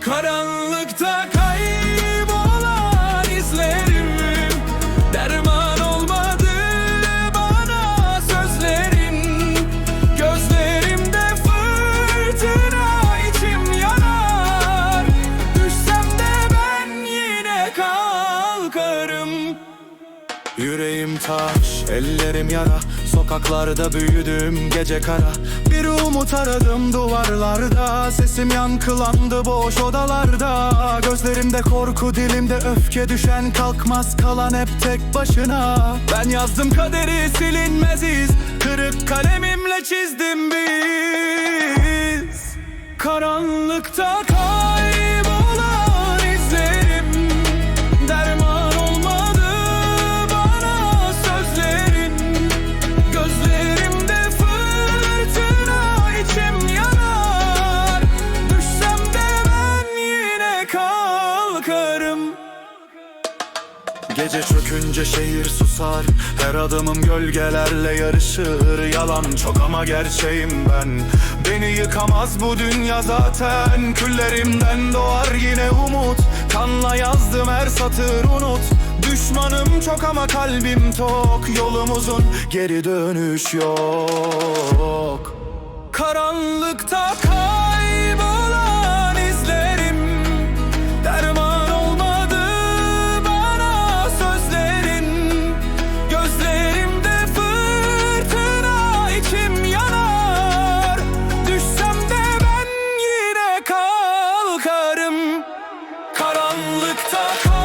Karanlıkta kaybolan izlerim. Derman olmadı bana sözlerin Gözlerimde fırtına içim yanar. Düşsem de ben yine kalkarım taş Ellerim yara. Sokaklarda büyüdüm gece kara. Bir umut aradım duvarlarda. Sesim yankılandı boş odalarda. Gözlerimde korku dilimde öfke düşen Kalkmaz kalan hep tek başına. Ben yazdım kaderi silinmez iz Kırık kalemimle çizdim biz. Karanlıkta kaybolan Gece çökünce şehir susar. Her adımım gölgelerle yarışır. Yalan çok ama gerçeğim ben. Beni yıkamaz bu dünya zaten. Küllerimden doğar yine umut. Kanla yazdım her satır unut. Düşmanım çok ama kalbim tok. Yolumuzun geri dönüş yok. Karanlıkta kal talk.